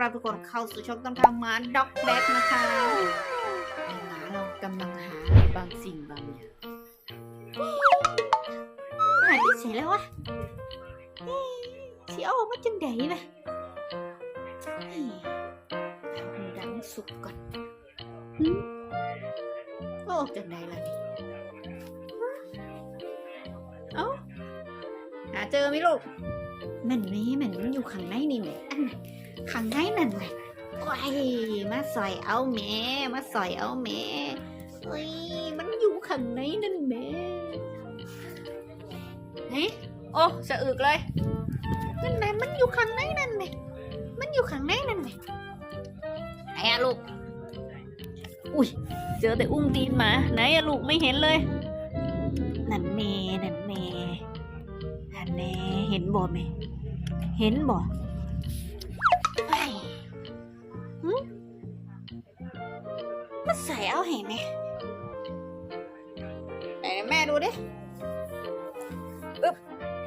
รับทุกคนเข้าสู่ช่องต้นข้าวหมาด็อกแบ็กนะคะหมาเรากำลังหาบางสิ่งบางอย่างหายไปเสียแล้ววะเสิเออกมาจังไดล่ะเฮ้ยเอาหูดังสุกก่อนหึเออกจังไดล่ะนี่เอ้าหาเจอไหมลูก มันนี่มันอยู่ข้างในนี่แหละอันไหนข้างในนั่นแหละโอ้ยมาสอยเอาแม่มาสอยเอาแม่เอ้ยมันอยู่ข้างในนั่นแม่เฮ้ยโอ้สะอึกเลยนั่นแหละมันอยู่ข้างในนั่นแหละมันอยู่ข้างในนั่นแหละไหนอะลูกอุ้ยเจอแต่อุ้งตีนหมาไหนอะลูกไม่เห็นเลยนั่นแม่นั่นแม่นั่นแม่ เห็นบ่แม่เห็นบ่ไอ้หึมาใส่เอาให้แม่ไหนแม่ดูดิอึ๊บ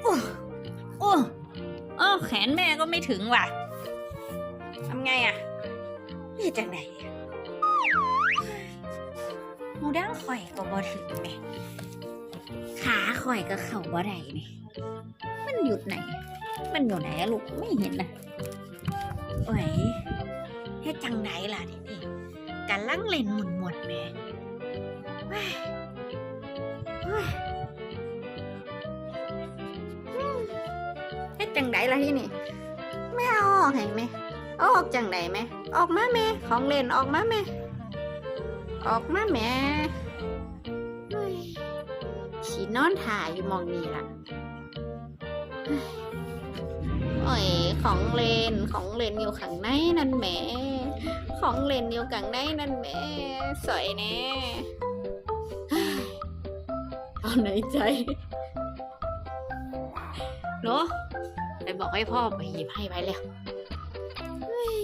โอ้โอ้อ้อแขนแม่ก็ไม่ถึงว่ะทำไงอะนี่จังไหนหมูดังข่อยก็บ่ถึงแม่ขาข่อยก็เข่าบ่ได้นี่ มันหยุดไหน มันอยู่ไหนลูกไม่เห็นนะโอ้ยเฮ็ดจังไหนล่ะทีนี้กันลังเล่นหมุนหมดแม่เว้ยเว้ยอืมเฮ็ดจังไหนล่ะที่นี้ไม่เอาออกให้แม่ออกจังไหนแม่ออกมาแม่ของเล่นออกมาแม่ออกมาแม่ฉีนอนถ่ายอยู่มองนี่ล่ะ โอ้ยของเล่นของเล่นอยู่ข้างในนั่นแหมของเล่นอยู่ข้างในนั่นแหมสวยแน่เอาไหนใจเนาะไปบอกให้พ่อไปหยิบให้ไปแล้วเฮ้ย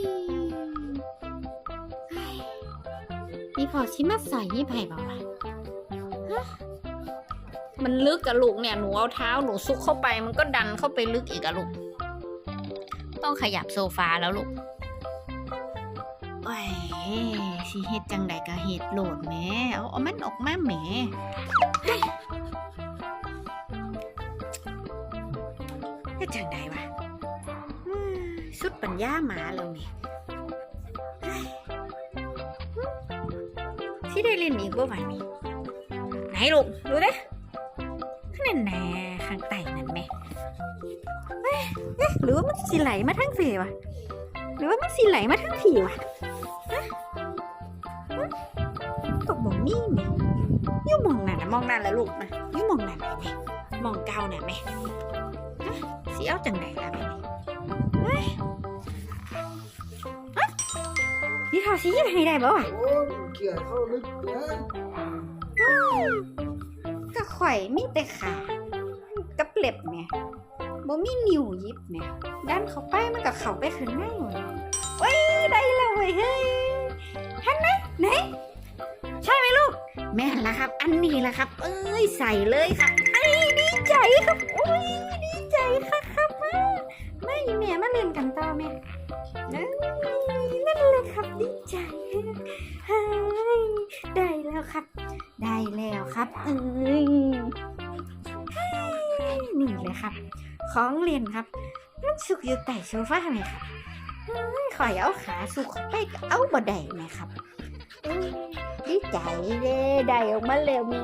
เฮ้ยนี่พอชิมาใส่ยิบให้บอกว่า มันลึกกับลูกเนี่ยหนูเอาเท้าหนูซุกเข้าไป มันก็ดันเข้าไปลึกอีกอะลูก ต้องขยับโซฟาแล้วลูกโอ้ยสิเฮ็ดจังใดก็เฮ็ดโหลดแม่เอาเอามันออกมาแหม่เฮ็ดจังใดวะสุดปัญญาหมาแล้วนี่เฮ้ยสิได้เล่นอีกบ่วะนี่ไหนลูกดูเด้ นั่นแน่ข้างใต้นั่นแหม่เอ๊ะหรือว่ามันสิไหลมาทั้งฝียวะหรือว่ามันสิไหลมาทั้งผีวะก็บอกนี่แม่ยู่มองนั่นนะมองนั่นแล้วลูกนะยู่มองนั่นไหนแม่มองเก้าน่ะแม่สิเอาจังไหนล่ะแม่เฮ้ยฮะนี่เขาสิยิบให้ได้บ่วะโอ้ยเขี่ยเข้าลึกนะก็ข่ อยมีแต่ขากับเล็บแม่บ่มีนิ้วยิบแม่ดันเข้าไปมันก็เข้าไปข้างในหมดเว้ยได้แล้วเว้ยเฮ้ยทันไหมไหนใช่ไหมลูก แม่ละครับ อันนี้ละครับ เอ้ยใส่เลยครับไอ้ดีใจครับโอ้ยดีใจครับครับมาไม่แม่มาเล่นกันต่อแม่เอ้ยนั่นแหละครับดีใจได้ แล้วครับ ได้แล้วครับเอ้ยนี่เลยครับ ของเล่นครับ มันสุกอยู่ใต้โซฟาไหมครับข่อยเอาขาสุกไปเอาบ่ได้ไหมครับดีใจเด้ได้ออกมาแล้วแม่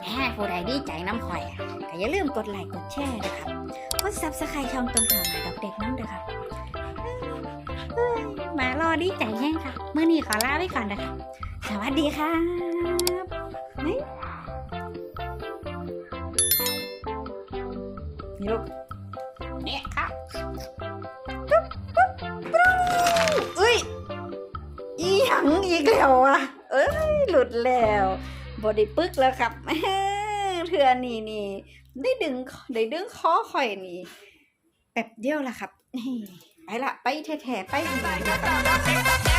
แม่ผู้ใดดีใจน้ำข่อยอะก็อย่าลืมกดไลค์กดแชร์นะครับกดซับสไครต์ช่องต้นข่าวหมาดอกเด็กน้ำเด้อครับมารอดีใจแห้งค่ะ เมื่อนี้ขอลาไปก่อนนะครับ สวัสดีครับนี่ลูกเนี่ยครับปุ๊บปุ๊บปุ๊บเอ้ย อีหยังอีกแล้วอะ เอ้ย หลุดแล้วบอดี้ปึกแล้วครับเทือนี่นี่ ได้ดึงได้ดึงคอข่อยนี่แป๊บเดียวละครับ ไปละ ไปแท้ๆไปอีก